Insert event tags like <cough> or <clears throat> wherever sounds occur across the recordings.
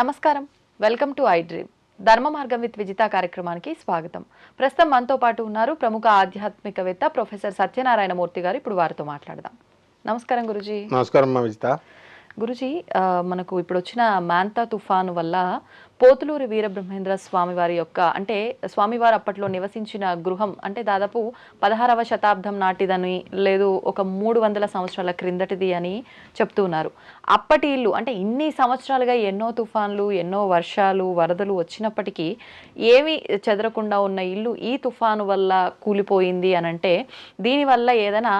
నమస్కారం. Welcome to iDream. ధర్మ మార్గం విత్ విజిత కార్యక్రమానికి స్వాగతం. ప్రస్తుతం మనతో పాటు ఉన్నారు ప్రముఖ ఆధ్యాత్మికవేత్త ప్రొఫెసర్ సత్యనారాయణ మూర్తి గారు. ఇప్పుడు వారితో మాట్లాడదాం. నమస్కారం గురుజీ. నమస్కారం విజిత. గురుజీ మనకు ఇప్పుడు వచ్చిన మాంతా తుఫాను వల్ల పోతులూరి వీరబ్రహ్మేంద్ర స్వామివారి యొక్క అంటే స్వామివారు అప్పట్లో నివసించిన గృహం అంటే దాదాపు పదహారవ శతాబ్దం నాటిదని లేదు ఒక మూడు వందల సంవత్సరాల క్రిందటిది అని చెప్తున్నారు అప్పటి ఇల్లు అంటే ఇన్ని సంవత్సరాలుగా ఎన్నో తుఫాన్లు ఎన్నో వర్షాలు వరదలు వచ్చినప్పటికీ ఏమి చెదరకుండా ఉన్న ఇల్లు ఈ తుఫాను వల్ల కూలిపోయింది అని అంటే దీనివల్ల ఏదైనా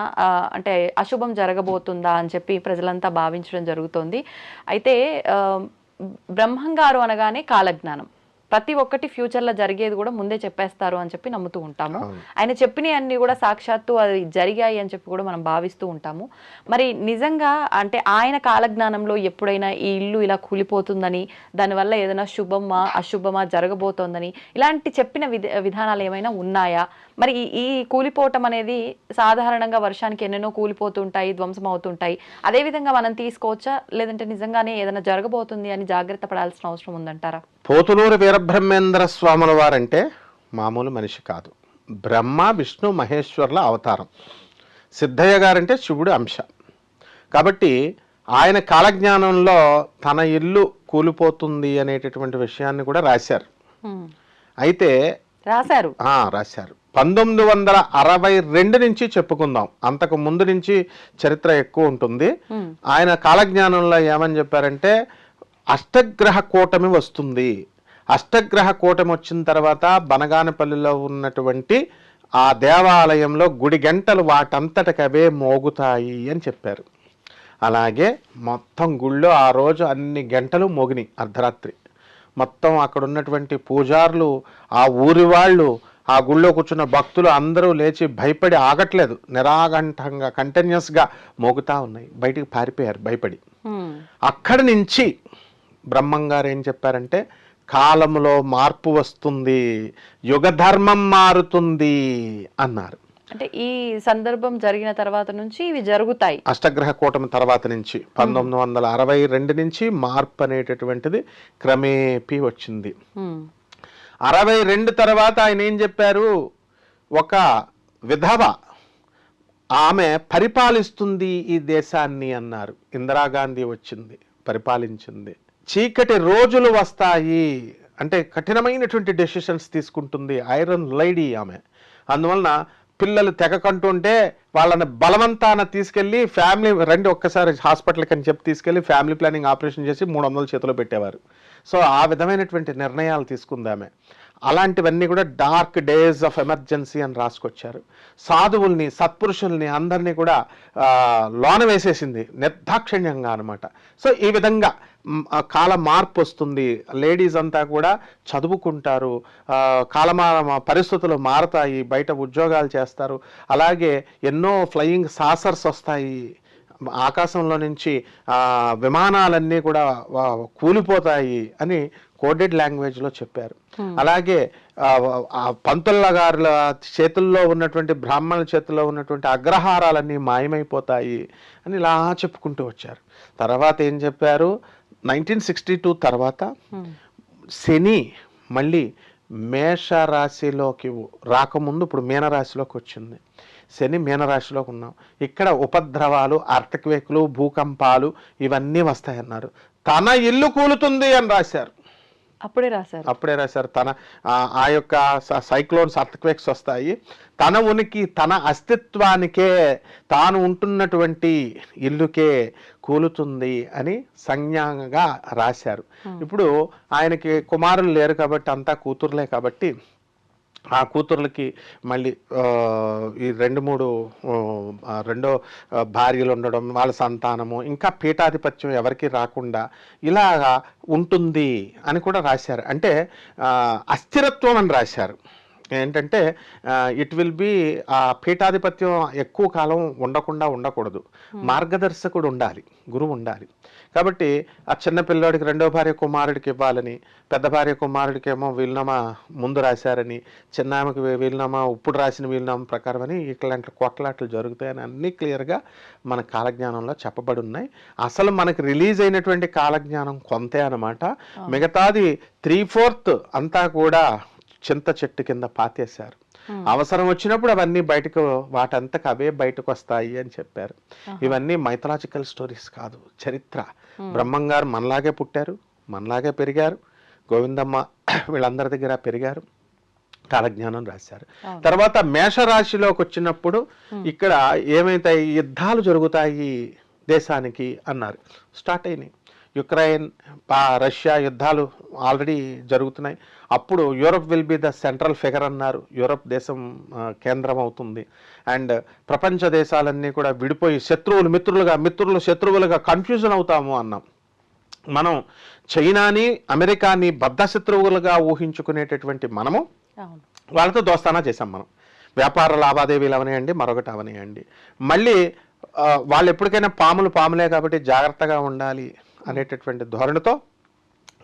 అంటే అశుభం జరగబోతుందా అని చెప్పి ప్రజలంతా భావించడం జరుగుతోంది. అయితే బ్రహ్మంగారు అనగానే కాలజ్ఞానం. ప్రతి ఒక్కటి ఫ్యూచర్లో జరిగేది కూడా ముందే చెప్పేస్తారు అని చెప్పి నమ్ముతూ ఉంటాము. ఆయన చెప్పినవి అన్ని కూడా సాక్షాత్తు అది జరిగాయి అని చెప్పి కూడా మనం భావిస్తూ ఉంటాము. మరి నిజంగా అంటే ఆయన కాలజ్ఞానంలో ఎప్పుడైనా ఈ ఇల్లు ఇలా కూలిపోతుందని దానివల్ల ఏదైనా శుభమా అశుభమా జరగబోతోందని ఇలాంటి చెప్పిన విధ విధానాలు ఏమైనా ఉన్నాయా? మరి ఈ- కూలిపోవటం అనేది సాధారణంగా వర్షానికి ఎన్నెన్నో కూలిపోతుంటాయి ధ్వంసం అవుతుంటాయి అదేవిధంగా మనం తీసుకోవచ్చా? లేదంటే నిజంగానే ఏదైనా జరగబోతుంది అని జాగ్రత్త పడాల్సిన అవసరం ఉందంటారా? పోతులూరు వీరబ్రహ్మేంద్ర స్వాముల వారంటే మామూలు మనిషి కాదు. బ్రహ్మ విష్ణు మహేశ్వర్ల అవతారం. సిద్ధయ్య గారంటే శివుడు అంశ. కాబట్టి ఆయన కాలజ్ఞానంలో తన ఇల్లు కూలిపోతుంది అనేటటువంటి విషయాన్ని కూడా రాశారు. అయితే రాశారు. రాశారు. పంతొమ్మిది వందల అరవై రెండు నుంచి చెప్పుకుందాం. అంతకు ముందు నుంచి చరిత్ర ఎక్కువ ఉంటుంది. ఆయన కాలజ్ఞానంలో ఏమని చెప్పారంటే అష్టగ్రహ కూటమి వస్తుంది. అష్టగ్రహ కూటమి వచ్చిన తర్వాత బనగానపల్లిలో ఉన్నటువంటి ఆ దేవాలయంలో గుడి గంటలు వాటంతటకవే మోగుతాయి అని చెప్పారు. అలాగే మొత్తం గుళ్ళో ఆ రోజు అన్ని గంటలు మోగినాయి అర్ధరాత్రి. మొత్తం అక్కడ ఉన్నటువంటి పూజారులు ఆ ఊరి వాళ్ళు ఆ గుళ్ళో కూర్చున్న భక్తులు అందరూ లేచి భయపడి ఆగట్లేదు. నిరాగంఠంగా కంటిన్యూస్గా మోగుతా ఉన్నాయి. బయటికి పారిపోయారు భయపడి. అక్కడి నుంచి బ్రహ్మంగారు ఏం చెప్పారంటే కాలంలో మార్పు వస్తుంది యుగధర్మం మారుతుంది అన్నారు. అంటే ఈ సందర్భం జరిగిన తర్వాత నుంచి ఇవి జరుగుతాయి. అష్టగ్రహ కూటమి తర్వాత నుంచి పంతొమ్మిది వందల అరవై రెండు నుంచి మార్పు అనేటటువంటిది క్రమేపీ వచ్చింది. అరవై రెండు తర్వాత ఆయన ఏం చెప్పారు? ఒక విధవ ఆమె పరిపాలిస్తుంది ఈ దేశాన్ని అన్నారు. ఇందిరాగాంధీ వచ్చింది పరిపాలించింది. చీకటి రోజులు వస్తాయి అంటే కఠినమైనటువంటి డెసిషన్స్ తీసుకుంటుంది ఐరన్ లైడీ ఆమె. అందువలన పిల్లలు తెగకంటుంటే వాళ్ళని బలవంతాన తీసుకెళ్ళి ఫ్యామిలీ రండి ఒక్కసారి హాస్పిటల్కి అని చెప్పి తీసుకెళ్ళి ఫ్యామిలీ ప్లానింగ్ ఆపరేషన్ చేసి మూడు వందల చేతిలో పెట్టేవారు. సో ఆ విధమైనటువంటి నిర్ణయాలు తీసుకుందామే. అలాంటివన్నీ కూడా డార్క్ డేస్ ఆఫ్ ఎమర్జెన్సీ అని రాసుకొచ్చారు. సాధువుల్ని సత్పురుషుల్ని అందరినీ కూడా లోన వేసేసింది నిర్దాక్షిణ్యంగా అనమాట సో ఈ విధంగా కాల మార్పు వస్తుంది లేడీస్ అంతా కూడా చదువుకుంటారు. ఆ, కాలమాన పరిస్థితులు మారతాయి. బయట ఉద్యోగాలు చేస్తారు. అలాగే ఎన్నో ఫ్లయింగ్ సాసర్స్ వస్తాయి. ఆకాశంలో నుంచి విమానాలన్నీ కూడా కూలిపోతాయి అని కోడెడ్ లాంగ్వేజ్లో చెప్పారు. అలాగే పంతుల గారుల చేతుల్లో ఉన్నటువంటి బ్రాహ్మణుల చేతుల్లో ఉన్నటువంటి అగ్రహారాలన్నీ మాయమైపోతాయి అని ఇలా చెప్పుకుంటూ వచ్చారు. తర్వాత ఏం చెప్పారు? నైన్టీన్ సిక్స్టీ టూ తర్వాత. శని మళ్ళీ మేషరాశిలోకి రాకముందు ఇప్పుడు మీనరాశిలోకి వచ్చింది. శని మీనరాశిలోకి ఉన్నాం. ఇక్కడ ఉపద్రవాలు అర్థక్వేకులు భూకంపాలు ఇవన్నీ వస్తాయన్నారు. తన ఇల్లు కూలుతుంది అని రాశారు. అప్పుడే రాశారు. అప్పుడే రాశారు. తన ఆ యొక్క సైక్లోన్స్ అర్థక్వేక్స్ వస్తాయి. తన ఉనికి తన అస్తిత్వానికే తాను ఉంటున్నటువంటి ఇల్లుకే కూలుతుంది అని సంజ్ఞాగా రాశారు. ఇప్పుడు ఆయనకి కుమారులు లేరు కాబట్టి అంతా కూతుర్లే కాబట్టి ఆ కూతుర్లకి మళ్ళీ ఈ రెండు మూడు రెండో భార్యలు ఉండడం వాళ్ళ సంతానము ఇంకా పీఠాధిపత్యం ఎవరికి రాకుండా ఇలాగా ఉంటుంది అని కూడా రాశారు. అంటే అస్థిరత్వం అని రాశారు. ఏంటంటే ఇట్ విల్ బి ఆ పీఠాధిపత్యం ఎక్కువ కాలం ఉండకుండా ఉండకూడదు. మార్గదర్శకుడు ఉండాలి గురువు ఉండాలి. కాబట్టి ఆ చిన్న పిల్లోడికి రెండో భార్య కుమారుడికి ఇవ్వాలని పెద్ద భార్య కుమారుడికి ఏమో వీలునామా ముందు రాశారని చిన్న ఆమెకి వీ- వీలునామా ఇప్పుడు రాసిన వీలునామా ప్రకారం అని ఇట్లాంటి కొట్లాట్లు జరుగుతాయని అన్నీ క్లియర్గా మన కాలజ్ఞానంలో చెప్పబడి ఉన్నాయి. అసలు మనకి రిలీజ్ అయినటువంటి కాలజ్ఞానం కొంతే అనమాట మిగతాది త్రీ ఫోర్త్ అంతా కూడా చింత చెట్టు కింద పాతేశారు. అవసరం వచ్చినప్పుడు అవన్నీ బయటకు వాటంతకు అవే బయటకు వస్తాయి అని చెప్పారు. ఇవన్నీ మైథలాజికల్ స్టోరీస్ కాదు చరిత్ర. బ్రహ్మంగారు మనలాగే పుట్టారు మనలాగే పెరిగారు. గోవిందమ్మ <clears throat> వీళ్ళందరి దగ్గర పెరిగారు. కాలజ్ఞానం రాశారు. తర్వాత మేషరాశిలోకి వచ్చినప్పుడు ఇక్కడ ఏమైతాయి యుద్ధాలు జరుగుతాయి దేశానికి అన్నారు. స్టార్ట్ అయినాయి. యుక్రెయిన్ పా- రష్యా యుద్ధాలు ఆల్రెడీ జరుగుతున్నాయి. అప్పుడు Europe will be the central figure అన్నారు. యూరప్ దేశం కేంద్రం అవుతుంది అండ్ ప్రపంచ దేశాలన్నీ కూడా విడిపోయి శత్రువులు మిత్రులుగా మిత్రులు శత్రువులుగా కన్ఫ్యూజన్ అవుతాము అన్నాం. మనం చైనాని అమెరికాని బద్ధ శత్రువులుగా ఊహించుకునేటటువంటి మనము వాళ్ళతో దోస్తానా చేసాం మనం. వ్యాపార లావాదేవీలు అవనియండి మరొకటి అవనియండి. మళ్ళీ వాళ్ళు ఎప్పటికైనా పాములు పాములే కాబట్టి జాగ్రత్తగా ఉండాలి. అనేటటువంటి ధోరణితో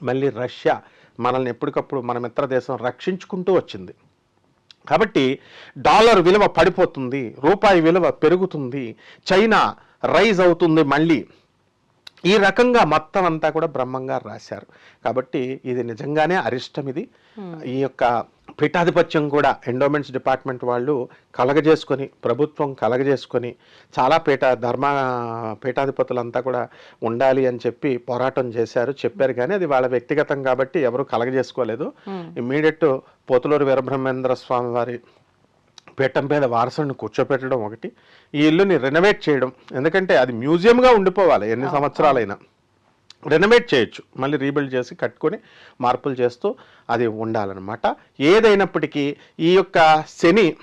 మళ్ళీ రష్యా మనల్ని ఎప్పటికప్పుడు మన మిత్ర దేశం రక్షించుకుంటూ వచ్చింది. కాబట్టి డాలర్ విలువ పడిపోతుంది రూపాయి విలువ పెరుగుతుంది చైనా రైజ్ అవుతుంది మళ్ళీ. ఈ రకంగా మొత్తం అంతా కూడా బ్రహ్మంగారు రాశారు. కాబట్టి ఇది నిజంగానే అరిష్టం ఇది. ఈ యొక్క పీఠాధిపత్యం కూడా ఎండోమెంట్స్ డిపార్ట్మెంట్ వాళ్ళు కలగజేసుకొని ప్రభుత్వం కలగజేసుకొని చాలా పీఠ ధర్మ పీఠాధిపతులంతా కూడా ఉండాలి అని చెప్పి పోరాటం చేశారు. చెప్పారు కానీ అది వాళ్ళ వ్యక్తిగతం కాబట్టి ఎవరు కలగజేసుకోలేదు. ఇమ్మీడియట్ పోతులూరు వీరబ్రహ్మేంద్ర స్వామి వారి పీఠం మీద వారసుని కూర్చోపెట్టడం ఒకటి. ఈ ఇల్లుని రెనోవేట్ చేయడం ఎందుకంటే అది మ్యూజియంగా ఉండిపోవాలి ఎన్ని సంవత్సరాలైనా. రెనోవేట్ చేయొచ్చు. మళ్ళీ రీబిల్డ్ చేసి కట్టుకొని మార్పులు చేస్తూ అది ఉండాలన్నమాట. ఏదైనప్పటికీ ఈ యొక్క శని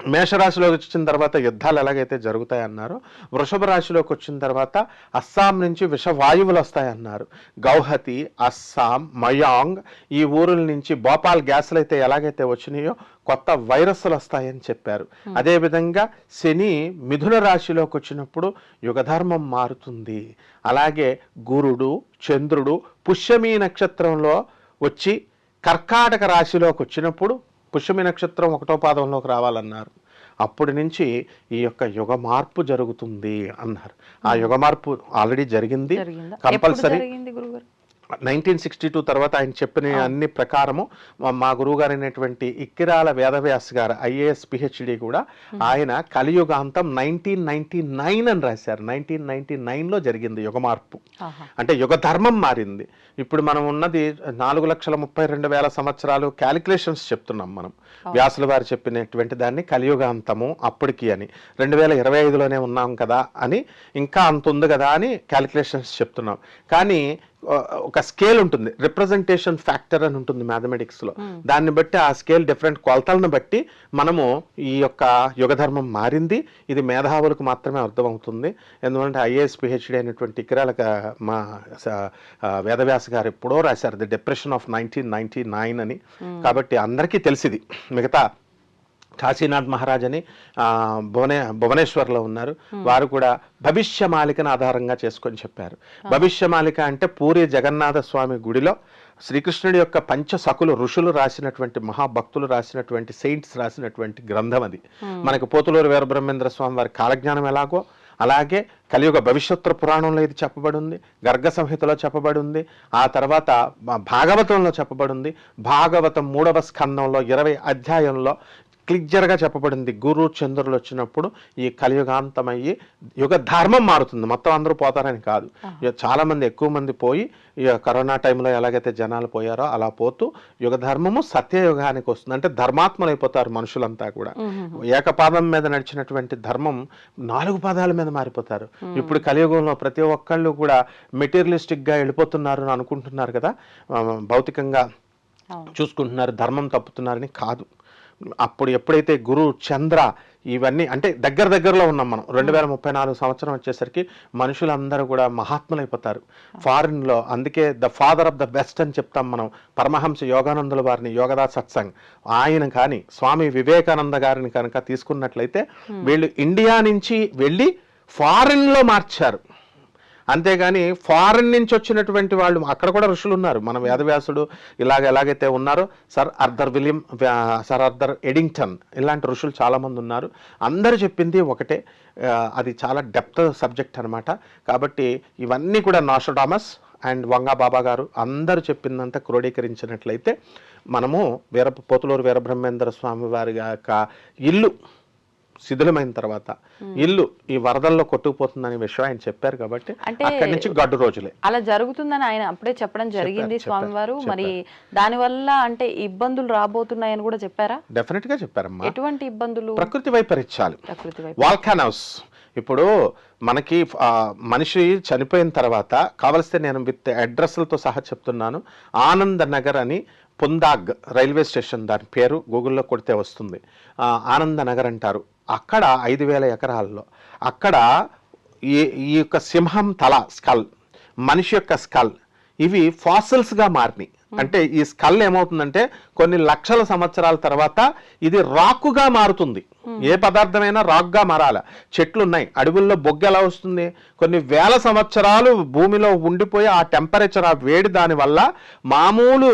మేషరాశిలోకి వచ్చిన తర్వాత యుద్ధాలు ఎలాగైతే జరుగుతాయన్నారో వృషభ రాశిలోకి వచ్చిన తర్వాత అస్సాం నుంచి విషవాయువులు వస్తాయన్నారు. గౌహతి అస్సాం మయాంగ్ ఈ ఊరుల నుంచి భోపాల్ గ్యాసులు అయితే ఎలాగైతే వచ్చినాయో కొత్త వైరస్లు వస్తాయని చెప్పారు. అదేవిధంగా శని మిథున రాశిలోకి వచ్చినప్పుడు యుగధర్మం మారుతుంది. అలాగే గురుడు చంద్రుడు పుష్యమి నక్షత్రంలో వచ్చి కర్కాటక రాశిలోకి వచ్చినప్పుడు పుష్యమి నక్షత్రం ఒకటో పాదంలోకి రావాలన్నారు. అప్పటి నుంచి ఈ యొక్క యుగ మార్పు జరుగుతుంది అన్నారు. ఆ యుగ మార్పు ఆల్రెడీ జరిగింది. కంపల్సరీ నైన్టీన్ సిక్స్టీ టూ తర్వాత ఆయన చెప్పిన అన్ని ప్రకారము మా- గురువు గారు అయినటువంటి ఇక్కిరాల వేదవ్యాస్ గారు ఐఏఎస్ పిహెచ్డి కూడా ఆయన కలియుగాంతం నైన్టీన్ నైన్టీ నైన్ అని రాశారు. నైన్టీన్ నైన్టీ నైన్లో జరిగింది యుగ మార్పు అంటే యుగ ధర్మం మారింది. ఇప్పుడు మనం ఉన్నది నాలుగు లక్షల ముప్పై రెండు వేల సంవత్సరాలు క్యాలిక్యులేషన్స్ చెప్తున్నాం మనం. వ్యాసుల వారు చెప్పినటువంటి దాన్ని కలియుగాంతము అప్పటికి అని. రెండు వేల ఇరవై ఐదులోనే ఉన్నాం కదా అని ఇంకా అంత ఉంది కదా అని క్యాలిక్యులేషన్స్ చెప్తున్నాం. కానీ ఒక స్కేల్ ఉంటుంది. రిప్రజెంటేషన్ ఫ్యాక్టర్ అని ఉంటుంది mathematics లో. దాన్ని బట్టి ఆ స్కేల్ డిఫరెంట్ కొలతలను బట్టి మనము ఈ యొక్క యుగధర్మం మారింది. ఇది మేధావులకు మాత్రమే అర్థమవుతుంది. ఎందుకంటే ఐఏఎస్ పిహెచ్డి అయినటువంటి ఇక్రాల మా వేదవ్యాస గారు ఎప్పుడో రాశారు. The depression of nineteen ninety nine అని కాబట్టి అందరికీ తెలిసిది. మిగతా కాశీనాథ్ మహారాజ్ అని భువనే భువనేశ్వర్లో ఉన్నారు. వారు కూడా భవిష్యమాలికను ఆధారంగా చేసుకొని చెప్పారు. భవిష్యమాలిక అంటే పూరి జగన్నాథ స్వామి గుడిలో శ్రీకృష్ణుడి యొక్క పంచ సకులు ఋషులు రాసినటువంటి మహాభక్తులు రాసినటువంటి సెయింట్స్ రాసినటువంటి గ్రంథం అది. మనకు పోతులూరు వీరబ్రహ్మేంద్ర స్వామి వారి కాలజ్ఞానం ఎలాగో అలాగే కలియుగ భవిష్యత్తు పురాణంలో ఇది చెప్పబడి ఉంది గర్గ సంహితలో చెప్పబడి ఉంది ఆ తర్వాత భాగవతంలో చెప్పబడి ఉంది భాగవతం మూడవ స్కందంలో ఇరవై అధ్యాయంలో క్లియర్గా చెప్పబడింది. గురు చంద్రులు వచ్చినప్పుడు ఈ కలియుగాంతమయ్యి యుగ ధర్మం మారుతుంది. మొత్తం అందరూ పోతారని కాదు. చాలా మంది ఎక్కువ మంది పోయి కరోనా టైంలో ఎలాగైతే జనాలు పోయారో అలా పోతూ యుగ ధర్మము సత్యయుగానికి వస్తుంది. అంటే ధర్మాత్మలు అయిపోతారు మనుషులంతా కూడా. ఏకపాదం మీద నడిచినటువంటి ధర్మం నాలుగు పాదాల మీద మారిపోతారు. ఇప్పుడు కలియుగంలో ప్రతి ఒక్కళ్ళు కూడా మెటీరియలిస్టిక్గా వెళ్ళిపోతున్నారు అని అనుకుంటున్నారు కదా. భౌతికంగా చూసుకుంటున్నారు. ధర్మం తప్పుతున్నారని కాదు. అప్పుడు ఎప్పుడైతే గురు చంద్ర ఇవన్నీ అంటే దగ్గర దగ్గరలో ఉన్నాం మనం. రెండు వేల ముప్పై నాలుగు సంవత్సరం వచ్చేసరికి మనుషులందరూ కూడా మహాత్ములైపోతారు. Foreign లో అందుకే the father of the best అని చెప్తాం మనం. పరమహంస యోగానందుల వారిని యోగదా సత్సంగ్. ఆయన కానీ స్వామి వివేకానంద గారిని కనుక తీసుకున్నట్లయితే వీళ్ళు ఇండియా నుంచి వెళ్ళి foreign లో మార్చారు. అంతేగాని ఫారెన్ నుంచి వచ్చినటువంటి వాళ్ళు అక్కడ కూడా ఋషులు ఉన్నారు. మన వేదవ్యాసుడు ఇలాగ ఎలాగైతే ఉన్నారో sir Arthur William sir Arthur Eddington ఇలాంటి ఋషులు చాలామంది ఉన్నారు. అందరు చెప్పింది ఒకటే అది చాలా డెప్త్ సబ్జెక్ట్ అనమాట కాబట్టి ఇవన్నీ కూడా నాషోడామస్ అండ్ వంగా బాబా గారు అందరూ చెప్పిందంతా క్రోడీకరించినట్లయితే మనము వీర పోతులూరు వీరబ్రహ్మేంద్ర స్వామి వారి యొక్క ఇల్లు శిథిలమైన తర్వాత ఇల్లు ఈ వరదల్లో కొట్టుకుపోతుందనే విషయం ఆయన చెప్పారు కాబట్టి అక్కడి నుంచి గడ్డు రోజులే. అలా జరుగుతుందని ఆయన అప్పుడే చెప్పడం జరిగింది స్వామివారు. మరి దానివల్ల అంటే ఇబ్బందులు రాబోతున్నాయని కూడా చెప్పారా? డెఫినెట్గా చెప్పారమ్మా. ఎటువంటి ఇబ్బందులు? ప్రకృతి వైపరీత్యాలు. వాల్కానోస్ ఇప్పుడు మనకి మనిషి చనిపోయిన తర్వాత కావలిస్తే నేను విత్ అడ్రస్లతో సహా చెప్తున్నాను. ఆనంద్ నగర్ అని పుందాగ్ రైల్వే స్టేషన్ దాని పేరు గూగుల్లో కొడితే వస్తుంది. ఆ, ఆనంద నగర్ అంటారు. అక్కడ ఐదు వేల ఎకరాల్లో. అక్కడ ఈ ఈ యొక్క సింహం తల స్కల్ మనిషి యొక్క స్కల్ ఇవి ఫాసిల్స్గా మారినాయి. అంటే ఈ స్కల్ ఏమవుతుందంటే కొన్ని లక్షల సంవత్సరాల తర్వాత ఇది రాకుగా మారుతుంది. ఏ పదార్థమైనా రాక్గా మారాల. చెట్లు ఉన్నాయి అడవుల్లో బొగ్గు ఎలా వస్తుంది? కొన్ని వేల సంవత్సరాలు భూమిలో ఉండిపోయి ఆ టెంపరేచర్ ఆ వేడి దాని వల్ల మామూలు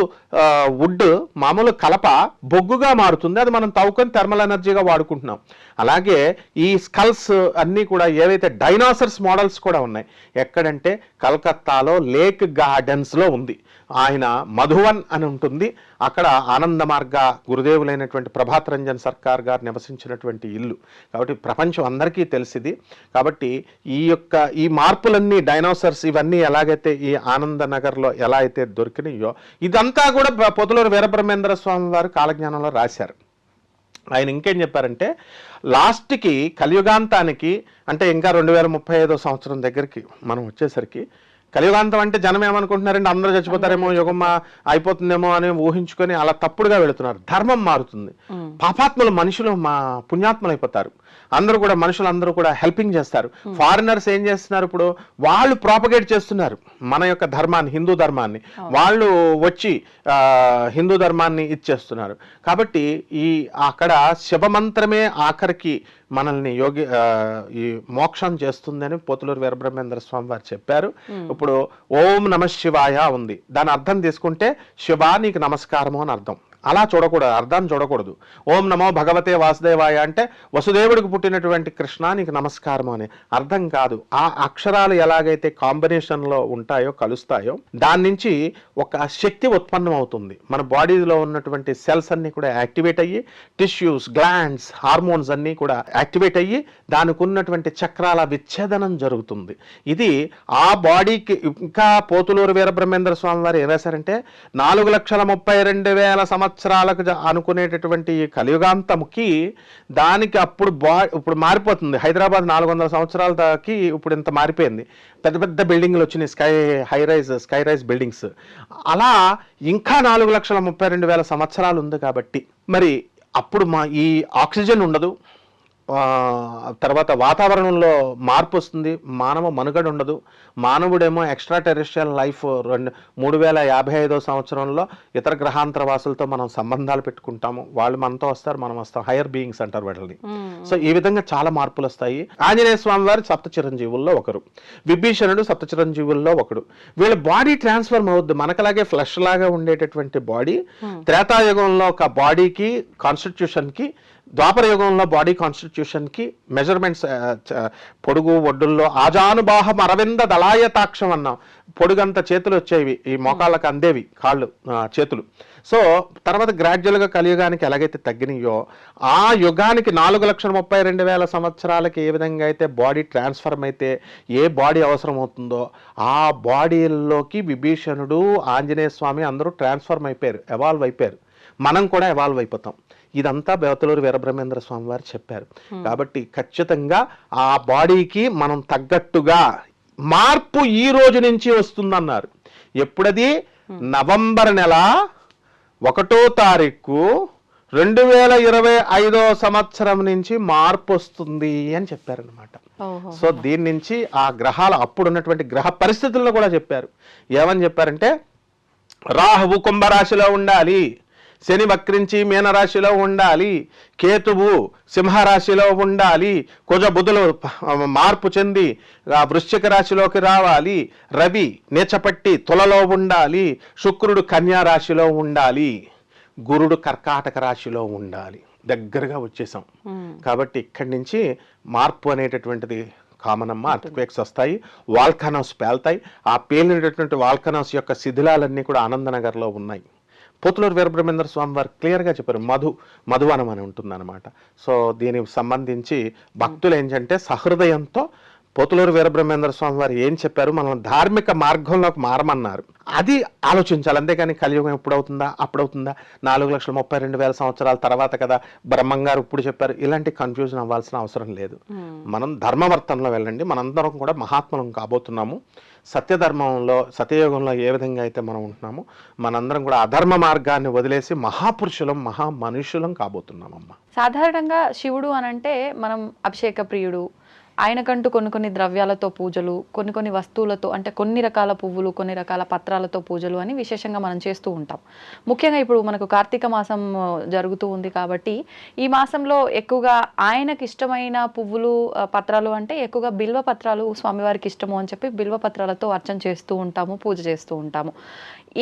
వుడ్ మామూలు కలప బొగ్గుగా మారుతుంది. అది మనం తవ్వుకొని థర్మల్ ఎనర్జీగా వాడుకుంటున్నాం. అలాగే ఈ స్కల్స్ అన్నీ కూడా ఏవైతే డైనాసర్స్ మోడల్స్ కూడా ఉన్నాయి ఎక్కడంటే కలకత్తాలో లేక్ గార్డెన్స్లో ఉంది. ఆయన మధువన్ అని ఉంటుంది. అక్కడ ఆనంద మార్గ గురుదేవులైనటువంటి ప్రభాత్ రంజన్ సర్కార్ గారు నివసించినటువంటి ఇల్లు. కాబట్టి ప్రపంచం అందరికీ తెలిసింది. కాబట్టి ఈ యొక్క ఈ మార్పులన్నీ డైనోసర్స్ ఇవన్నీ ఎలాగైతే ఈ ఆనంద నగర్లో ఎలా అయితే దొరికినాయో ఇదంతా కూడా బ- పొతులూరు వీరబ్రహ్మేంద్ర స్వామి వారు కాలజ్ఞానంలో రాశారు. ఆయన ఇంకేం చెప్పారంటే లాస్ట్కి కలియుగాంతానికి అంటే ఇంకా రెండు వేల ముప్పై ఐదో సంవత్సరం దగ్గరికి మనం వచ్చేసరికి కలియుగాంతం అంటే జనం ఏమనుకుంటున్నారంటే అందరూ చచ్చిపోతారేమో యుగమ్మ అయిపోతుందేమో అని ఊహించుకొని అలా తప్పుడుగా వెళుతున్నారు. ధర్మం మారుతుంది. పాపాత్ములు మనుషులు మా పుణ్యాత్ములు అయిపోతారు అందరూ కూడా మనుషులు అందరూ కూడా హెల్పింగ్ చేస్తారు. ఫారినర్స్ ఏం చేస్తున్నారు ఇప్పుడు? వాళ్ళు ప్రాపగేట్ చేస్తున్నారు మన యొక్క ధర్మాన్ని హిందూ ధర్మాన్ని. వాళ్ళు వచ్చి హిందూ ధర్మాన్ని ఇచ్చేస్తున్నారు. కాబట్టి ఈ అక్కడ శివమంత్రమే ఆఖరికి మనల్ని యోగి ఈ మోక్షం చేస్తుందని పోతులూరు వీరబ్రహ్మేంద్ర స్వామి వారు చెప్పారు. ఇప్పుడు ఓం నమ శివాయ ఉంది. దాని అర్థం తీసుకుంటే శివా నీకు నమస్కారము అని అర్థం. అలా చూడకూడదు అర్థాన్ని చూడకూడదు. ఓం నమో భగవతే వాసుదేవాయ అంటే వసుదేవుడికి పుట్టినటువంటి కృష్ణ నీకు నమస్కారం అని. అర్థం కాదు. ఆ అక్షరాలు ఎలాగైతే కాంబినేషన్లో ఉంటాయో కలుస్తాయో దాని నుంచి ఒక శక్తి ఉత్పన్నం అవుతుంది మన బాడీలో ఉన్నటువంటి సెల్స్ అన్ని కూడా యాక్టివేట్ అయ్యి టిష్యూస్ గ్లాండ్స్ హార్మోన్స్ అన్నీ కూడా యాక్టివేట్ అయ్యి దానికి ఉన్నటువంటి చక్రాల విచ్ఛేదనం జరుగుతుంది. ఇది ఆ బాడీకి ఇంకా పోతులూరు వీరబ్రహ్మేంద్ర స్వామి వారు ఏం రాశారంటే నాలుగు లక్షల ముప్పై రెండు వేల సంవత్సరాలకు అనుకునేటటువంటి కలియుగాంతముకి దానికి అప్పుడు బా ఇప్పుడు మారిపోతుంది. హైదరాబాద్ నాలుగు వందల సంవత్సరాల దాకి ఇప్పుడు ఇంత మారిపోయింది. పెద్ద పెద్ద బిల్డింగ్లు వచ్చినాయి. Sky high rise sky rise buildings. అలా ఇంకా నాలుగు లక్షల ముప్పై రెండు వేల సంవత్సరాలు ఉంది కాబట్టి. మరి అప్పుడు మా ఈ ఆక్సిజన్ ఉండదు. తర్వాత వాతావరణంలో మార్పు వస్తుంది. మానవ మనుగడ ఉండదు. మానవుడేమో ఎక్స్ట్రా టెరిస్ట్రియల్ లైఫ్ రెండు మూడు వేల యాభై ఐదో సంవత్సరంలో ఇతర గ్రహాంతర వాసులతో మనం సంబంధాలు పెట్టుకుంటాము. వాళ్ళు మనతో వస్తారు మనం వస్తాం. హైయర్ బీయింగ్స్ అంటారు వీళ్ళని. సో ఈ విధంగా చాలా మార్పులు వస్తాయి. ఆంజనేయ స్వామి వారు సప్త చిరంజీవుల్లో ఒకరు. విభీషణుడు సప్త చిరంజీవుల్లో ఒకడు. వీళ్ళ బాడీ ట్రాన్స్ఫర్మ్ అవుద్ది. మనకలాగే ఫ్లష్ లాగా ఉండేటటువంటి బాడీ త్రేతాయుగంలో ఒక బాడీకి కాన్స్టిట్యూషన్కి ద్వాపర యుగంలో బాడీ కాన్స్టిట్యూషన్కి మెజర్మెంట్స్ పొడుగు ఒడ్డుల్లో ఆజానుబాహం అరవింద దళాయతాక్షం అన్నాం పొడుగంత చేతులు వచ్చేవి ఈ మోకాళ్ళకు అందేవి కాళ్ళు చేతులు. సో తర్వాత గ్రాడ్యువల్గా కలియుగానికి ఎలాగైతే తగ్గినాయో ఆ యుగానికి నాలుగు లక్షల ముప్పై రెండు వేల సంవత్సరాలకి ఏ విధంగా అయితే బాడీ ట్రాన్స్ఫర్మ్ అయితే ఏ బాడీ అవసరం అవుతుందో ఆ బాడీల్లోకి విభీషణుడు ఆంజనేయ స్వామి అందరూ ట్రాన్స్ఫర్మ్ అయిపోయారు ఎవాల్వ్ అయిపోయారు. మనం కూడా ఎవాల్వ్ అయిపోతాం. ఇదంతా బేవతలూరు వీరబ్రహ్మేంద్ర స్వామి వారు చెప్పారు. కాబట్టి ఖచ్చితంగా ఆ బాడీకి మనం తగ్గట్టుగా మార్పు ఈ రోజు నుంచి వస్తుందన్నారు. ఎప్పుడది? నవంబర్ నెల ఒకటో తారీఖు రెండు వేల ఇరవై ఐదో సంవత్సరం నుంచి మార్పు వస్తుంది అని చెప్పారనమాట సో దీని నుంచి ఆ గ్రహాల అప్పుడు ఉన్నటువంటి గ్రహ పరిస్థితుల్లో కూడా చెప్పారు. ఏమని చెప్పారంటే రాహువు కుంభరాశిలో ఉండాలి. శని వక్రించి మీనరాశిలో ఉండాలి. కేతువు సింహరాశిలో ఉండాలి. కుజ బుధులు మార్పు చెంది వృశ్చిక రాశిలోకి రావాలి. రవి నీచపట్టి తులలో ఉండాలి. శుక్రుడు కన్యా రాశిలో ఉండాలి. గురుడు కర్కాటక రాశిలో ఉండాలి. దగ్గరగా వచ్చేసాం. కాబట్టి ఇక్కడి నుంచి మార్పు అనేటటువంటిది కామన్ అమ్మ. అర్త్క్వేక్స్ వస్తాయి వాల్కనోస్ పేల్తాయి. ఆ పేలినటువంటి వాల్కనోస్ యొక్క శిథిలాలన్నీ కూడా ఆనందనగర్లో ఉన్నాయి. పోతులూరు వీరబ్రహ్మేంద్ర స్వామి వారు క్లియర్గా చెప్పారు మధు మధువనం అని ఉంటుందన్నమాట. సో దీనికి సంబంధించి భక్తులు ఏంటంటే సహృదయంతో పోతులూరు వీరబ్రహ్మేంద్ర స్వామి వారు ఏం చెప్పారు మనం ధార్మిక మార్గంలోకి మారమన్నారు. అది ఆలోచించాలి. అంతేగాని కలియుగం ఎప్పుడవుతుందా? అప్పుడవుతుందా? నాలుగు లక్షల ముప్పై రెండు వేల సంవత్సరాల తర్వాత కదా బ్రహ్మంగారు ఇప్పుడు చెప్పారు ఇలాంటి కన్ఫ్యూజన్ అవ్వాల్సిన అవసరం లేదు. మనం ధర్మవర్తనలో వెళ్ళండి. మనందరం కూడా మహాత్ములం కాబోతున్నాము. సత్యధర్మంలో సత్యయుగంలో ఏ విధంగా అయితే మనం ఉంటున్నామో మనందరం కూడా అధర్మ మార్గాన్ని వదిలేసి మహాపురుషులం మహా మనుషులం కాబోతున్నామమ్మ. సాధారణంగా శివుడు అనంటే మనం అభిషేక ప్రియుడు ఆయనకంటూ కొన్ని కొన్ని ద్రవ్యాలతో పూజలు కొన్ని కొన్ని వస్తువులతో అంటే కొన్ని రకాల పువ్వులు కొన్ని రకాల పత్రాలతో పూజలు అని విశేషంగా మనం చేస్తూ ఉంటాం. ముఖ్యంగా ఇప్పుడు మనకు కార్తీక మాసం జరుగుతూ ఉంది కాబట్టి ఈ మాసంలో ఎక్కువగా ఆయనకి ఇష్టమైన పువ్వులు పత్రాలు అంటే ఎక్కువగా బిల్వ పత్రాలు స్వామివారికి ఇష్టము అని చెప్పి బిల్వ పత్రాలతో అర్చన చేస్తూ ఉంటాము పూజ చేస్తూ ఉంటాము.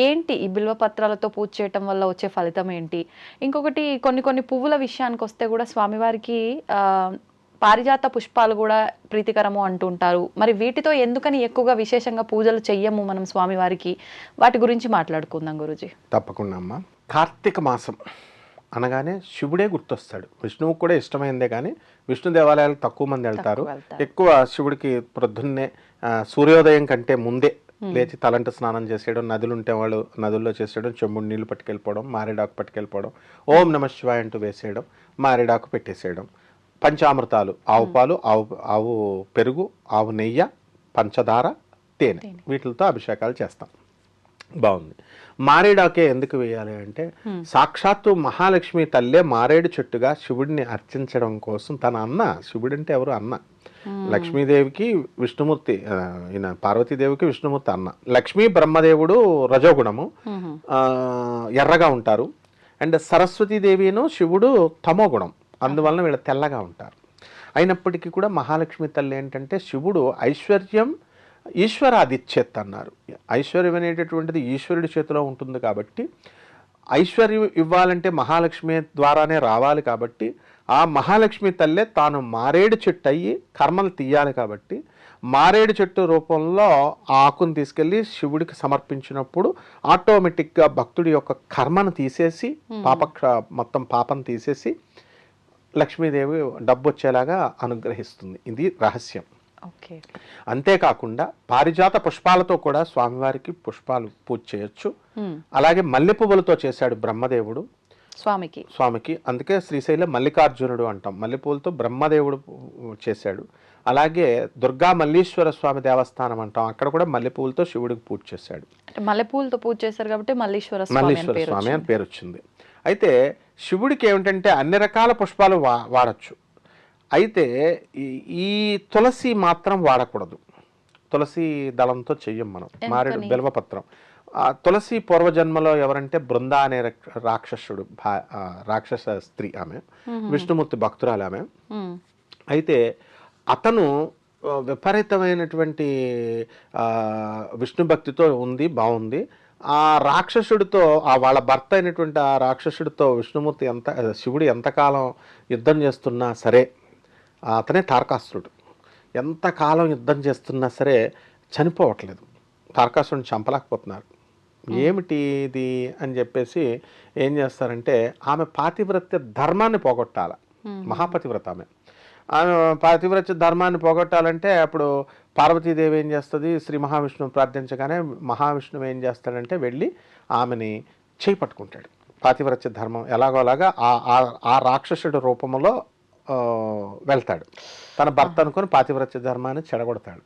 ఏంటి ఈ బిల్వ పత్రాలతో పూజ చేయటం వల్ల వచ్చే ఫలితం ఏంటి? ఇంకొకటి కొన్ని కొన్ని పువ్వుల విషయానికి వస్తే కూడా స్వామివారికి పారిజాత పుష్పాలు కూడా ప్రీతికరము అంటుంటారు మరి వీటితో ఎందుకని ఎక్కువగా విశేషంగా పూజలు చెయ్యము మనం స్వామివారికి? వాటి గురించి మాట్లాడుకుందాం గురుజీ. తప్పకుండా అమ్మ. కార్తీక మాసం అనగానే శివుడే గుర్తొస్తాడు. విష్ణువుకు కూడా ఇష్టమైందే కానీ విష్ణు దేవాలయాలు తక్కువ మంది వెళ్తారు. ఎక్కువ శివుడికి ప్రొద్దున్నే సూర్యోదయం కంటే ముందే లేచి తలంట స్నానం చేసేయడం నదులు ఉంటే వాళ్ళు నదుల్లో చేసేయడం చెంబుడు నీళ్ళు పట్టుకెళ్ళిపోవడం మారేడాకు పట్టుకెళ్ళిపోవడం ఓం నమ శివాయ అంటూ వేసేయడం మారేడాకు పెట్టేసేయడం. పంచామృతాలు. ఆవు పాలు ఆవు ఆవు పెరుగు ఆవు నెయ్యి పంచదార తేనె. వీటితో అభిషేకాలు చేస్తాం. బాగుంది. మారేడాకే ఎందుకు వేయాలి అంటే సాక్షాత్తు మహాలక్ష్మి తల్లే మారేడు చెట్టుగా శివుడిని అర్చించడం కోసం తన అన్న శివుడు అంటే ఎవరు? అన్న. లక్ష్మీదేవికి విష్ణుమూర్తి ఈయన పార్వతీదేవికి విష్ణుమూర్తి అన్న. లక్ష్మీ బ్రహ్మదేవుడు రజోగుణము. ఎర్రగా ఉంటారు. అండ్ సరస్వతీదేవిను శివుడు తమో గుణం అందువలన వీళ్ళు తెల్లగా ఉంటారు. అయినప్పటికీ కూడా మహాలక్ష్మి తల్లి ఏంటంటే శివుడు ఐశ్వర్యం ఈశ్వరాదిచ్చేత్ అన్నారు. ఐశ్వర్యం అనేటటువంటిది ఈశ్వరుడి చేతిలో ఉంటుంది కాబట్టి ఐశ్వర్యం ఇవ్వాలంటే మహాలక్ష్మి ద్వారానే రావాలి కాబట్టి ఆ మహాలక్ష్మి తల్లే తాను మారేడు చెట్టు అయ్యి కర్మలు తీయాలి కాబట్టి మారేడు చెట్టు రూపంలో ఆ ఆకును తీసుకెళ్ళి శివుడికి సమర్పించినప్పుడు ఆటోమేటిక్గా భక్తుడి యొక్క కర్మను తీసేసి పాప మొత్తం పాపను తీసేసి లక్ష్మీదేవి డబ్బు వచ్చేలాగా అనుగ్రహిస్తుంది. ఇది రహస్యం. ఓకే. అంతేకాకుండా పారిజాత పుష్పాలతో కూడా స్వామివారికి పుష్పాలు పూజ చేయొచ్చు. అలాగే మల్లె పువ్వులతో చేశాడు బ్రహ్మదేవుడు. స్వామికి. స్వామికి. అందుకే శ్రీశైలం మల్లికార్జునుడు అంటాం. మల్లెపూలతో బ్రహ్మదేవుడు చేశాడు. అలాగే దుర్గా మల్లీశ్వర స్వామి దేవస్థానం అంటాం. అక్కడ కూడా మల్లెపూలతో శివుడికి పూజ చేశాడు. అంటే మల్లెపూలతో పూజ చేశారు కాబట్టి మల్లీశ్వర మల్లీశ్వర స్వామి అని. పేరు వచ్చింది. అయితే శివుడికి ఏమిటంటే అన్ని రకాల పుష్పాలు వా వాడచ్చు. అయితే ఈ- తులసి మాత్రం వాడకూడదు. తులసి దళంతో చెయ్యం మనం. మారేడు బిల్వపత్రం. తులసి పూర్వజన్మలో ఎవరంటే బృంద అనే రక్- రాక్షసుడు రాక్షస స్త్రీ ఆమె. విష్ణుమూర్తి భక్తురాలు ఆమె. అయితే అతను విపరీతమైనటువంటి విష్ణు భక్తితో ఉంది బాగుంది ఆ రాక్షసుడితో ఆ వాళ్ళ భర్త అయినటువంటి ఆ రాక్షసుడితో విష్ణుమూర్తి ఎంత శివుడు ఎంతకాలం యుద్ధం చేస్తున్నా సరే అతనే తారకాసురుడు. ఎంతకాలం యుద్ధం చేస్తున్నా సరే చనిపోవట్లేదు. తారకాసురుడిని చంపలేకపోతున్నారు. ఏమిటి ఇది అని చెప్పేసి ఏం చేస్తారంటే ఆమె పాతివ్రత్య ధర్మాన్ని పోగొట్టాల. మహాపతివ్రత ఆమె. ఆమె పాతివ్రత్య ధర్మాన్ని పోగొట్టాలంటే అప్పుడు పార్వతీదేవి ఏం చేస్తుంది? శ్రీ మహావిష్ణువు ప్రార్థించగానే మహావిష్ణువు ఏం చేస్తాడంటే వెళ్ళి ఆమెని చేయి పట్టుకుంటాడు. పాతివ్రత్య ధర్మం ఎలాగోలాగా ఆ రాక్షసుడి రూపంలో వెళ్తాడు. తన భర్త అనుకుని పాతివ్రత్య ధర్మాన్ని చెడగొడతాడు.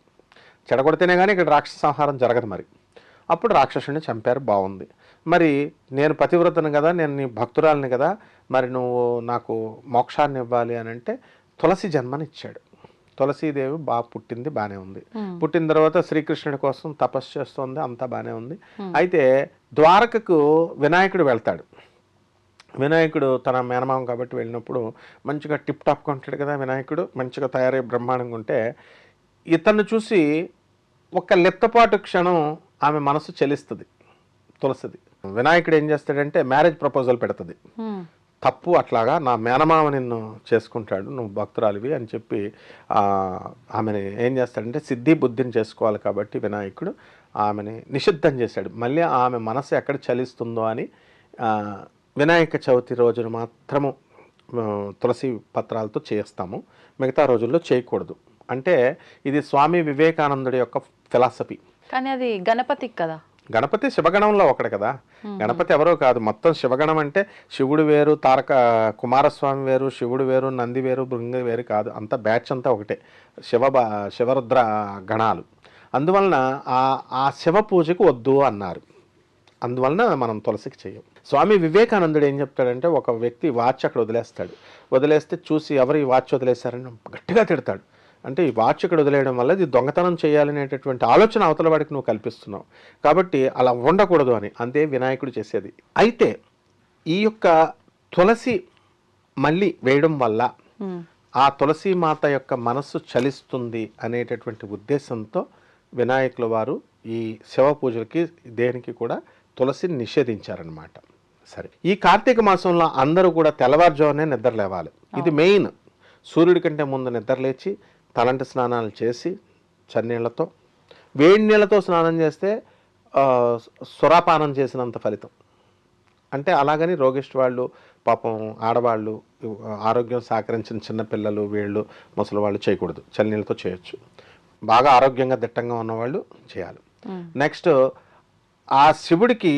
చెడగొడితేనే కానీ ఇక్కడ రాక్షస సంహారం జరగదు మరి. అప్పుడు రాక్షసుడిని చంపారు బాగుంది మరి నేను పతివ్రతను కదా నేను నీ భక్తురాలిని కదా మరి నువ్వు నాకు మోక్షాన్ని ఇవ్వాలి అని అంటే తులసి జన్మనిచ్చాడు. తులసీదేవి బాగా పుట్టింది బాగానే ఉంది. పుట్టిన తర్వాత శ్రీకృష్ణుడి కోసం తపస్సు చేస్తోంది అంతా బాగానే ఉంది. అయితే ద్వారకకు వినాయకుడు వెళ్తాడు. వినాయకుడు తన మేనమామ కాబట్టి వెళ్ళినప్పుడు మంచిగా టిప్ టాప్గా ఉంటాడు కదా వినాయకుడు మంచిగా తయారై బ్రహ్మాండంగా ఉంటే ఇతన్ని చూసి ఒక లెత్తపాటు క్షణం ఆమె మనసు చెలిస్తుంది తులసిది. వినాయకుడు ఏం చేస్తాడంటే మ్యారేజ్ ప్రపోజల్ పెడుతుంది. తప్పు అట్లాగా నా మేనమామ నిన్ను చేసుకుంటాడు నువ్వు భక్తురాలివి అని చెప్పి ఆమెని ఏం చేస్తాడంటే సిద్ధి బుద్ధిని చేసుకోవాలి కాబట్టి వినాయకుడు ఆమెని నిషిద్ధం చేశాడు. మళ్ళీ ఆమె మనసు ఎక్కడ చలిస్తుందో అని వినాయక చవితి రోజున మాత్రము తులసి పత్రాలతో చేస్తాము. మిగతా రోజుల్లో చేయకూడదు. అంటే ఇది స్వామి వివేకానందుడి యొక్క ఫిలాసఫీ. కానీ అది గణపతికి కదా. గణపతి శివగణంలో ఒకడు కదా. గణపతి ఎవరో కాదు. మొత్తం శివగణం అంటే శివుడు వేరు తారక కుమారస్వామి వేరు శివుడు వేరు నంది వేరు బృంగ వేరు కాదు. అంత బ్యాచ్ అంతా ఒకటే. శివ బ- శివరుద్ర గణాలు. అందువలన ఆ ఆ శివ పూజకు వద్దు అన్నారు. అందువలన మనం తులసికి చేయం. స్వామి వివేకానందుడు ఏం చెప్తాడంటే ఒక వ్యక్తి వాచ్ అక్కడ వదిలేస్తాడు. వదిలేస్తే చూసి ఎవరు ఈ వాచ్ వదిలేశారని గట్టిగా తిడతాడు. అంటే ఈ వాచ్ ఇక్కడ వదిలేయడం వల్ల ఇది దొంగతనం చేయాలనేటటువంటి ఆలోచన అవతల వాడికి నువ్వు కల్పిస్తున్నావు. కాబట్టి అలా ఉండకూడదు అని అంతే వినాయకుడు చేసేది. అయితే ఈ యొక్క తులసి మళ్ళీ వేయడం వల్ల. ఆ తులసి మాత యొక్క మనస్సు చలిస్తుంది అనేటటువంటి ఉద్దేశంతో వినాయకుల వారు ఈ శివ పూజలకి దేనికి కూడా తులసిని నిషేధించారనమాట సరే ఈ కార్తీక మాసంలో అందరూ కూడా తెల్లవారుజామునే నిద్ర లేవాలి. ఇది మెయిన్. సూర్యుడి కంటే ముందు నిద్ర లేచి తలంటి స్నానాలు చేసి చన్నీళ్ళతో వేడి నీళ్ళతో స్నానం చేస్తే ఆ, సురాపానం చేసినంత ఫలితం. అంటే అలాగని రోగిష్టి వాళ్ళు పాపం ఆడవాళ్ళు ఆరోగ్యం సహకరించిన చిన్నపిల్లలు వీళ్ళు ముసలి వాళ్ళు చేయకూడదు. చల్లనీళ్ళతో చేయొచ్చు. బాగా ఆరోగ్యంగా దిట్టంగా ఉన్నవాళ్ళు చేయాలి. నెక్స్ట్ ఆ శివుడికి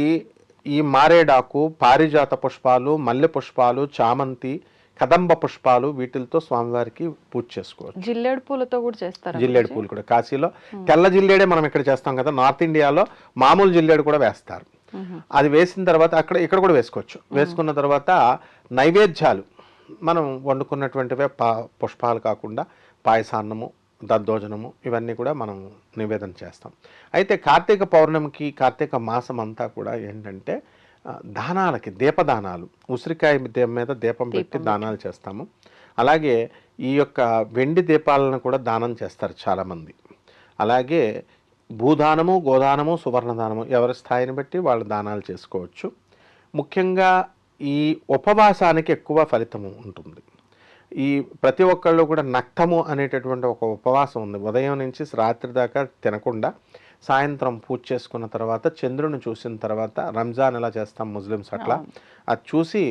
ఈ మారేడాకు పారిజాత పుష్పాలు మల్లె పుష్పాలు చామంతి కదంబ పుష్పాలు వీటితో స్వామివారికి పూజ చేసుకోవచ్చు. జిల్లేడు పూలతో కూడా చేస్తారు జిల్లేడు పూలు కూడా. కాశీలో తెల్ల జిల్లేడే మనం ఇక్కడ చేస్తాం కదా. నార్త్ ఇండియాలో మామూలు జిల్లేడు కూడా వేస్తారు. అది వేసిన తర్వాత అక్కడ ఇక్కడ కూడా వేసుకోవచ్చు. వేసుకున్న తర్వాత నైవేద్యాలు. మనం వండుకున్నటువంటివే పా పుష్పాలు కాకుండా పాయసాన్నము దద్దోజనము ఇవన్నీ కూడా మనం నివేదన చేస్తాం. అయితే కార్తీక పౌర్ణమికి కార్తీక మాసం అంతా కూడా ఏంటంటే దానాలకి దీపదానాలు. ఉసిరికాయ దే- మీద దీపం పెట్టి. దానాలు చేస్తాము. అలాగే ఈ యొక్క వెండి దీపాలను కూడా దానం చేస్తారు చాలామంది. అలాగే భూదానము గోదానము సువర్ణదానము ఎవరి స్థాయిని బట్టి వాళ్ళు దానాలు చేసుకోవచ్చు. ముఖ్యంగా ఈ ఉపవాసానికి ఎక్కువ ఫలితము ఉంటుంది. ఈ ప్రతి ఒక్కళ్ళు కూడా నక్తము అనేటటువంటి ఒక ఉపవాసం ఉంది. ఉదయం నుంచి రాత్రి దాకా తినకుండా సాయంత్రం పూజ చేసుకున్న తర్వాత చంద్రుని చూసిన తర్వాత రంజాన్ ఎలా చేస్తాం ముస్లిమ్స్ అట్లా అది చూసి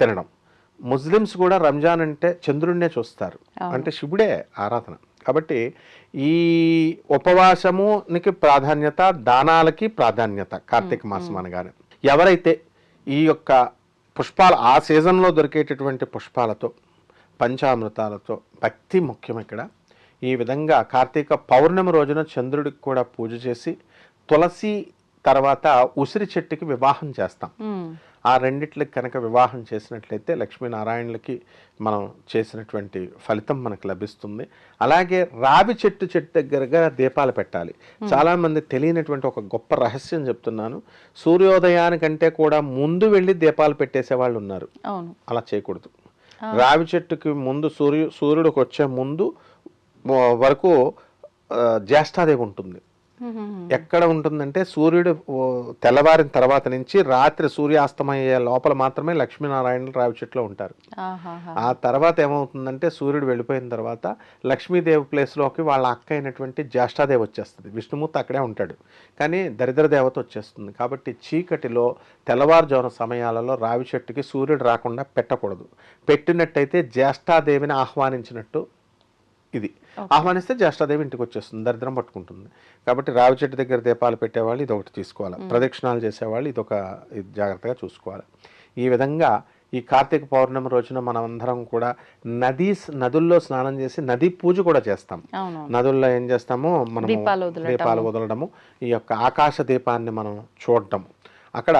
తినడం. ముస్లిమ్స్ కూడా రంజాన్ అంటే చంద్రుడినే చూస్తారు. అంటే శివుడే ఆరాధన. కాబట్టి ఈ ఉపవాసమునికి ప్రాధాన్యత దానాలకి ప్రాధాన్యత కార్తీక మాసం అనగానే. ఎవరైతే ఈ యొక్క పుష్పాలు ఆ సీజన్లో దొరికేటటువంటి పుష్పాలతో పంచామృతాలతో భక్తి ముఖ్యం ఇక్కడ. ఈ విధంగా కార్తీక పౌర్ణమి రోజున చంద్రుడికి కూడా పూజ చేసి తులసి తర్వాత ఉసిరి చెట్టుకి వివాహం చేస్తాం. ఆ రెండిట్లకి కనుక వివాహం చేసినట్లయితే లక్ష్మీనారాయణులకి మనం చేసినటువంటి ఫలితం మనకు లభిస్తుంది. అలాగే రావి చెట్టు చెట్టు దగ్గరగా దీపాలు పెట్టాలి. చాలా మంది తెలియనటువంటి ఒక గొప్ప రహస్యం చెప్తున్నాను. సూర్యోదయానికంటే కూడా ముందు వెళ్ళి దీపాలు పెట్టేసే వాళ్ళు ఉన్నారు. అలా చేయకూడదు. రావి చెట్టుకి ముందు సూర్యు సూర్యుడికి వచ్చే ముందు వరకు జ్యేష్ఠాదేవి ఉంటుంది. ఎక్కడ ఉంటుందంటే సూర్యుడు తెల్లవారిన తర్వాత నుంచి రాత్రి సూర్యాస్తమయ్యే లోపల మాత్రమే లక్ష్మీనారాయణులు రావి చెట్లో ఉంటారు. ఆ తర్వాత ఏమవుతుందంటే సూర్యుడు వెళ్ళిపోయిన తర్వాత లక్ష్మీదేవి ప్లేస్లోకి వాళ్ళ అక్క అయినటువంటి జ్యేష్ఠాదేవి వచ్చేస్తుంది. విష్ణుమూర్తి అక్కడే ఉంటాడు. కానీ దరిద్ర దేవత వచ్చేస్తుంది. కాబట్టి చీకటిలో తెల్లవారుజామున సమయాలలో రావి చెట్టుకి సూర్యుడు రాకుండా పెట్టకూడదు. పెట్టినట్టయితే జ్యేష్ఠాదేవిని ఆహ్వానించినట్టు ఇది. ఆహ్వానిస్తే జ్యేష్ఠాదేవి ఇంటికి వచ్చేస్తుంది దరిద్రం పట్టుకుంటుంది. కాబట్టి రావి చెట్టు దగ్గర దీపాలు పెట్టేవాళ్ళు ఇది ఒకటి తీసుకోవాలి. ప్రదక్షిణాలు చేసేవాళ్ళు ఇది ఒక జాగ్రత్తగా చూసుకోవాలి. ఈ విధంగా ఈ కార్తీక పౌర్ణమి రోజున మనం అందరం కూడా నదీ నదుల్లో స్నానం చేసి నదీ పూజ కూడా చేస్తాం. నదుల్లో ఏం చేస్తాము మనం దీపాలు వదలడము ఈ యొక్క ఆకాశ దీపాన్ని మనం చూడటం. అక్కడ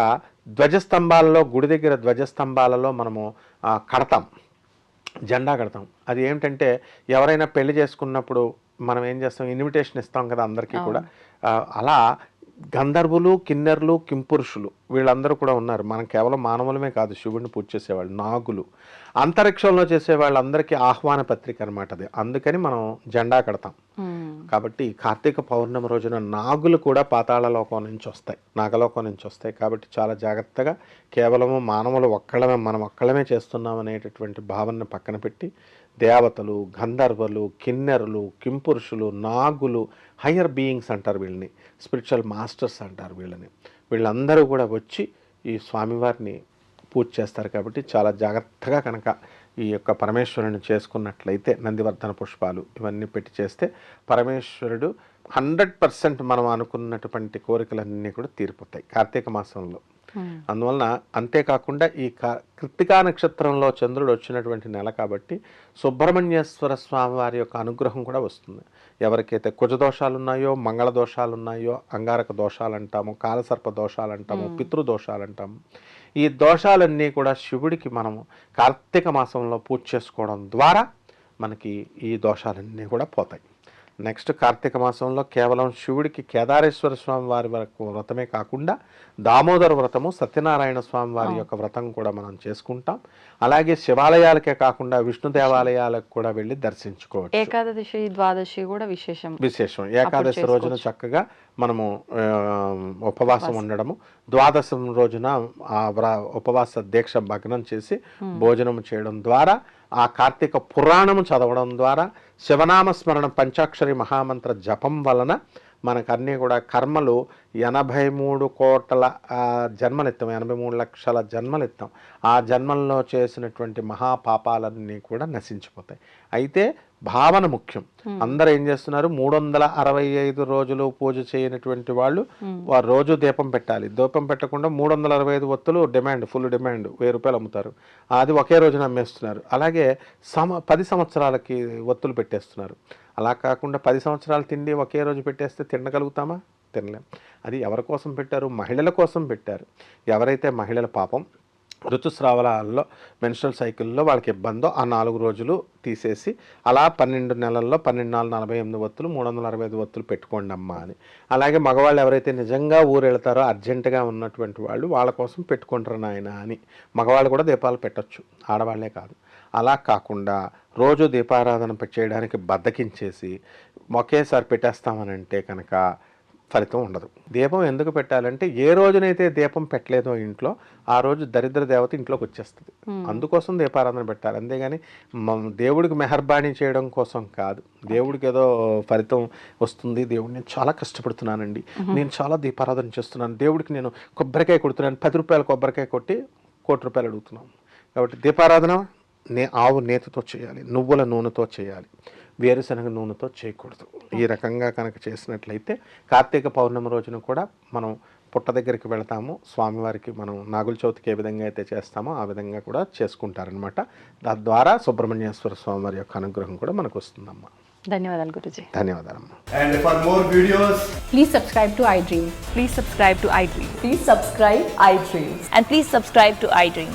ధ్వజస్తంభాలలో గుడి దగ్గర ధ్వజస్తంభాలలో మనము కడతాం. జెండా కడతాం. అది ఏమిటంటే ఎవరైనా పెళ్ళి చేసుకున్నప్పుడు మనం ఏం చేస్తాం? ఇన్విటేషన్ ఇస్తాం కదా అందరికీ కూడా. అలా గంధర్వులు కిన్నెర్లు కింపురుషులు వీళ్ళందరూ కూడా ఉన్నారు. మనం కేవలం మానవులమే కాదు శివుడిని పూజ చేసేవాళ్ళు నాగులు. అంతరిక్షంలో చేసే వాళ్ళందరికీ ఆహ్వాన పత్రిక అనమాట అది. అందుకని మనం జెండా కడతాం. కాబట్టి కార్తీక పౌర్ణమి రోజున నాగులు కూడా పాతాళ లోకం నుంచి వస్తాయి. నాగలోకం నుంచి వస్తాయి. కాబట్టి చాలా జాగ్రత్తగా కేవలము మానవులు ఒక్కళ్ళమే మనం ఒక్కళ్ళమే చేస్తున్నాం అనేటటువంటి భావనను పక్కన పెట్టి దేవతలు గంధర్వులు కిన్నెరులు కింపురుషులు నాగులు హయ్యర్ బీయింగ్స్ అంటారు వీళ్ళని. స్పిరిచువల్ మాస్టర్స్ అంటారు వీళ్ళని. వీళ్ళందరూ కూడా వచ్చి ఈ స్వామివారిని పూజ చేస్తారు కాబట్టి చాలా జాగ్రత్తగా కనుక ఈ యొక్క పరమేశ్వరుని చేసుకున్నట్లయితే నందివర్ధన పుష్పాలు ఇవన్నీ పెట్టి చేస్తే పరమేశ్వరుడు హండ్రెడ్ పర్సెంట్ మనం అనుకున్నటువంటి కోరికలన్నీ కూడా తీరిపోతాయి కార్తీక మాసంలో. అందువలన అంతేకాకుండా ఈ కా- కృత్తికా నక్షత్రంలో చంద్రుడు వచ్చినటువంటి నెల కాబట్టి సుబ్రహ్మణ్యేశ్వర స్వామి వారి యొక్క అనుగ్రహం కూడా వస్తుంది. ఎవరికైతే కుజ దోషాలు ఉన్నాయో మంగళ దోషాలు ఉన్నాయో అంగారక దోషాలు అంటాము కాలసర్ప దోషాలు అంటాము పితృదోషాలు అంటాము ఈ దోషాలన్నీ కూడా శివుడికి మనము కార్తీక మాసంలో పూజ చేసుకోవడం ద్వారా మనకి ఈ దోషాలన్నీ కూడా పోతాయి. నెక్స్ట్ కార్తీక మాసంలో కేవలం శివుడికి కేదారేశ్వర స్వామి వారి వరకు వ్రతమే కాకుండా దామోదర వ్రతము సత్యనారాయణ స్వామి వారి యొక్క వ్రతం కూడా మనం చేసుకుంటాం. అలాగే శివాలయాలకే కాకుండా విష్ణు దేవాలయాలకు కూడా వెళ్ళి దర్శించుకోవచ్చు. ఏకాదశి ద్వాదశి కూడా విశేషం. విశేషం. ఏకాదశి రోజున చక్కగా మనము ఉపవాసం ఉండడము. ద్వాదశం రోజున ఆ వ్ర ఉపవాస దీక్ష భగ్నం చేసి భోజనం చేయడం ద్వారా ఆ కార్తీక పురాణము చదవడం ద్వారా శివనామస్మరణ పంచాక్షరి మహామంత్ర జపం వలన మనకన్నీ కూడా కర్మలు ఎనభై మూడు కోట్ల జన్మలెత్తాం. ఎనభై మూడు లక్షల జన్మలెత్తాం. ఆ జన్మల్లో చేసినటువంటి మహాపాపాలన్నీ కూడా నశించిపోతాయి. అయితే భావన ముఖ్యం. అందరూ ఏం చేస్తున్నారు? మూడు వందల అరవై ఐదు రోజులు పూజ చేయనటువంటి వాళ్ళు వారు రోజు దీపం పెట్టాలి. దీపం పెట్టకుండా మూడు వందల అరవై ఐదు ఒత్తులు డిమాండ్ ఫుల్ డిమాండ్ వెయ్యి రూపాయలు అమ్ముతారు. అది ఒకే రోజున అమ్మేస్తున్నారు. అలాగే సమ పది సంవత్సరాలకి ఒత్తులు పెట్టేస్తున్నారు. అలా కాకుండా పది సంవత్సరాలు తిండి ఒకే రోజు పెట్టేస్తే తినగలుగుతామా? తినలేం. అది ఎవరి కోసం పెట్టారు? మహిళల కోసం పెట్టారు. ఎవరైతే మహిళల పాపం ఋతుస్రావాలలో మెన్స్ట్రల్ సైకిల్లో వాళ్ళకి ఇబ్బందో ఆ నాలుగు రోజులు తీసేసి అలా పన్నెండు నెలల్లో పన్నెండు నాలుగు నలభై ఎనిమిది వత్తులు మూడు వందల అరవై ఐదు వత్తులు పెట్టుకోండి అమ్మా అని. అలాగే మగవాళ్ళు ఎవరైతే నిజంగా ఊరు వెళ్తారో అర్జెంటుగా ఉన్నటువంటి వాళ్ళు వాళ్ళ కోసం పెట్టుకుంటారు నాయన అని. మగవాళ్ళు కూడా దీపాలు పెట్టొచ్చు. ఆడవాళ్ళే కాదు. అలా కాకుండా రోజు దీపారాధన చేయడానికి బద్దకించేసి ఒకేసారి పెట్టేస్తామనంటే కనుక ఫలితం ఉండదు. దీపం ఎందుకు పెట్టాలంటే ఏ రోజునైతే దీపం పెట్టలేదో ఇంట్లో ఆ రోజు దరిద్ర దేవత ఇంట్లోకి వచ్చేస్తుంది. అందుకోసం దీపారాధన పెట్టాలి. అంతేగాని దేవుడికి మెహర్బానీ చేయడం కోసం కాదు. దేవుడికి ఏదో ఫలితం వస్తుంది. దేవుడు నేను చాలా కష్టపడుతున్నానండి. నేను చాలా దీపారాధన చేస్తున్నాను. దేవుడికి నేను కొబ్బరికాయ కొడుతున్నాను. పది రూపాయల కొబ్బరికాయ కొట్టి కోటి రూపాయలు అడుగుతున్నాం కాబట్టి దీపారాధన నే ఆవు నేతితో చేయాలి నువ్వుల నూనెతో చేయాలి వేరుశనగ నూనెతో చేయకూడదు ఈ రకంగా కనుక చేసినట్లయితే కార్తీక పౌర్ణమి రోజున కూడా మనం పుట్ట దగ్గరికి వెళతాము స్వామివారికి మనం నాగుల చవితికి ఏ విధంగా అయితే చేస్తామో ఆ విధంగా కూడా చేసుకుంటారనమాట తద్వారా సుబ్రహ్మణ్యేశ్వర స్వామివారి యొక్క అనుగ్రహం కూడా మనకు వస్తుందమ్మా ధన్యవాదాలు గురుజీ ధన్యవాదాలమ్మా And for more videos, Please subscribe to iDream. Please subscribe to iDream. Please subscribe iDream. And please subscribe to iDream.